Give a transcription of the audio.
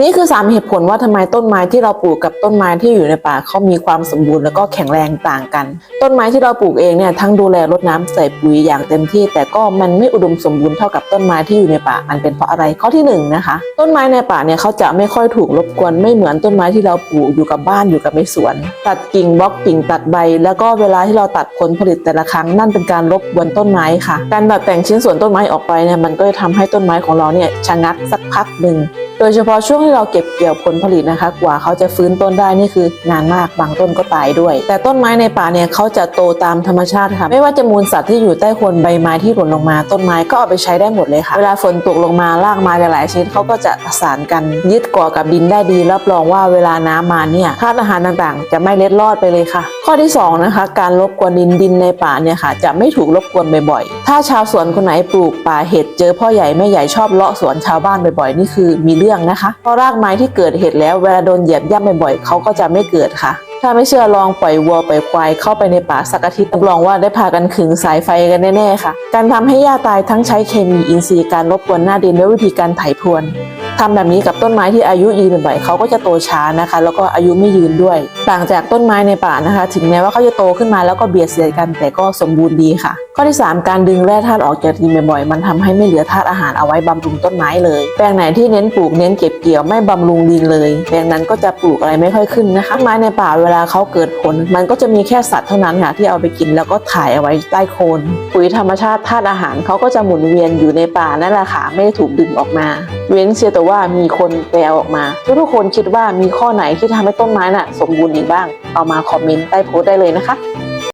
นี่คือสามเหตุผลว่าทำไมต้นไม้ที่เราปลูกกับต้นไม้ที่อยู่ในป่าเขามีความสมบูรณ์แล้วก็แข็งแรงต่างกัน ต้นไม้ที่เราปลูกเองเนี่ยทั้งดูแลรดน้ำใส่ปุ๋ยอย่างเต็มที่ แต่ก็มันไม่อุดมสมบูรณ์เท่ากับต้นไม้ที่อยู่ในป่ามันเป็นเพราะอะไรข้อที่หนึ่งนะคะ ต้นไม้ในป่าเนี่ยเขาจะไม่ค่อยถูกรบกวนไม่เหมือนต้นไม้ที่เราปลูกอยู่กับบ้านอยู่กับในสวน ตัดกิ่งบล็อกกิ่งตัดใบ แล้วก็เวลาที่เราตัดผลผลิตแต่ละครั้งนั่นเป็นการรบกวนต้นไม้ค่ะ การตัดแต่งชิ้นส่วนต้นไม้ออกไปเนี่ยมันก็จะทำให้ต้นไม้ของเราเนี่ยชะงักสักพักหนึ่ง โดยเฉพาะช่วงที่เราเก็บเกี่ยวผลผลิตนะคะ กว่าเขาจะฟื้นต้นได้นี่คือนานมากบางต้นก็ตายด้วย แต่ต้นไม้ในป่าเนี่ยเขาจะโตตามธรรมชาติค่ะ ไม่ว่าจะมูลสัตว์ที่อยู่ใต้โคนใบไม้ที่หล่นลงมา ต้นไม้ก็เอาไปใช้ได้หมดเลยค่ะ เวลาฝนตกลงมารากไม้หลายๆชนิดเขาก็จะประสานกันยึดเกาะกับดินได้ดีรับรองว่าเวลาน้ำมาเนี่ยธาตุอาหารต่างๆ จะไม่เล็ดลอดไปเลยค่ะข้อที่สองนะคะการรบกวนดินดินในป่าเนี่ยค่ะ จะไม่ถูกรบกวนบ่อยๆ ถ้าชาวสวนคนไหนปลูกป่าเห็ดเจอพ่อใหญ่แม่ใหญ่ชอบเลาะสวนชาวบ้านบ่อยๆ นี่คือมีเรื่องนะคะ เพราะรากไม้ที่เกิดเห็ดแล้วเวลาโดนเหยียบย่ำบ่อยๆเขาก็จะไม่เกิดค่ะถ้าไม่เชื่อลองปล่อยวัวปล่อยควายเข้าไปในป่าสักอาทิตย์รับรองว่าได้พากันขึงสายไฟกันแน่ๆค่ะ การทำให้หญ้าตายทั้งใช้เคมีอินทรีย์การรบกวนหน้าดินด้วยวิธีการไถพรวน ทำแบบนี้กับต้นไม้ที่อายุยืนบ่อยๆเขาก็จะโตช้านะคะ แล้วก็อายุไม่ยืนด้วย ต่างจากต้นไม้ในป่านะคะ ถึงแม้ว่าเขาจะโตขึ้นมาแล้วก็เบียดเสียดกันแต่ก็สมบูรณ์ดีค่ะ ข้อที่ 3 การดึงแร่ธาตุออกจากดินบ่อยๆมันทำให้ไม่เหลือธาตุอาหารเอาไว้บำรุงต้นไม้เลย แปลงไหนที่เน้นปลูกเน้นเก็บเกี่ยวไม่บำรุงดินเลยแปลงนั้นก็จะปลูกอะไรไม่ค่อยขึ้นนะคะไม้ในป่าเวลาเขาเกิดผล มันก็จะมีแค่สัตว์เท่านั้นค่ะที่เอาไปกินแล้วก็ถ่ายเอาไว้ใต้โคนปุ๋ยธรรมชาติธาตุอาหารเขาก็จะหมุนเวียนอยู่ในป่านั่นแหละค่ะไม่ได้ถูกดึงออกมา เว้นเสียแต่ว่า่ามีคนไปเอาออกมา ทุกๆคนคิดว่ามีข้อไหนที่ทำให้ต้นไม้น่ะ สมบูรณ์อีกบ้าง เอามาคอมเมนต์ใต้โพสต์ได้เลยนะคะ